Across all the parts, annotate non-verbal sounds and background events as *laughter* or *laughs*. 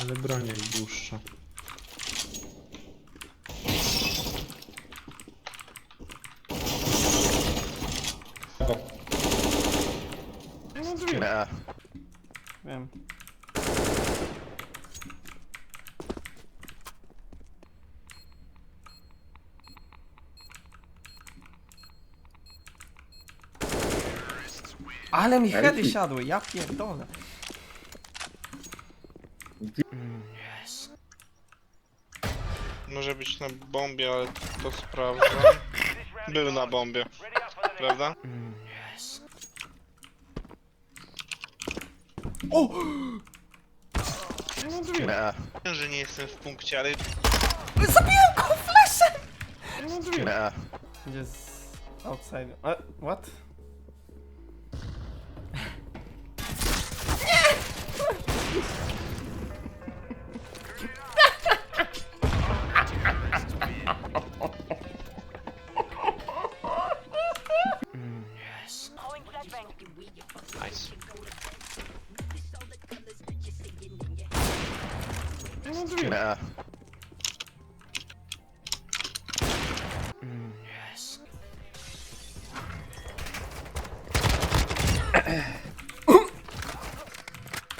Ale broń jest dłuższa. Nie. Wiem. Ale mi heady siadły, ja pierdolę. Może być na bombie, ale to sprawdzam. *laughs* Był na bombie, prawda? O! Nie. Wiem, że nie jestem w punkcie, ale Zabiłem go fleszem! Nie. Gdzie jest outside? E, what? nice.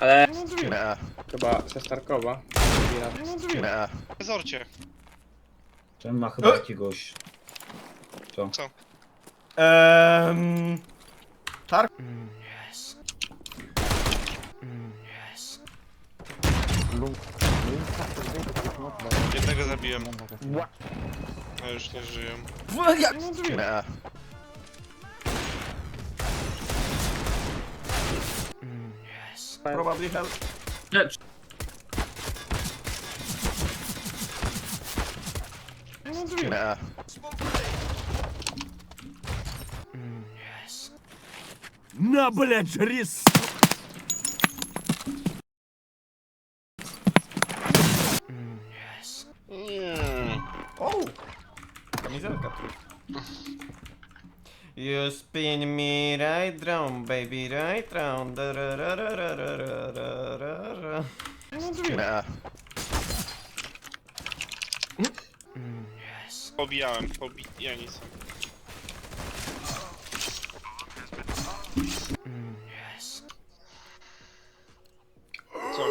Ale chyba sestarkowa. No zrobimy. Zorcie. Ten ma chyba e! jakiegoś... Co? Ehm... Mm, Yes. Mm, Yes. Jednego zabiłem. A już nie żyją. W- Jak? Nie. Probably hell. Nie, Nie. На, блядь, рис! O! Kamizelka tu. You spin me right round, baby, right round. Da, ra, ra, ra, ra, ra, ra, ra, ra, ra. Nie. Pobijałem, pobijani są. Co?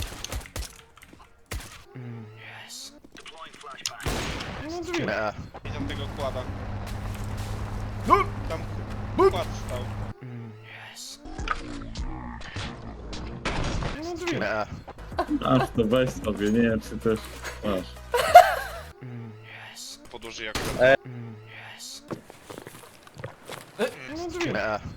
*laughs* Tu. Nie. Widział tego kłada. Tam kład stał. Nie. aż to weź sobie, nie wiem czy też masz. Podłoży jak Nie.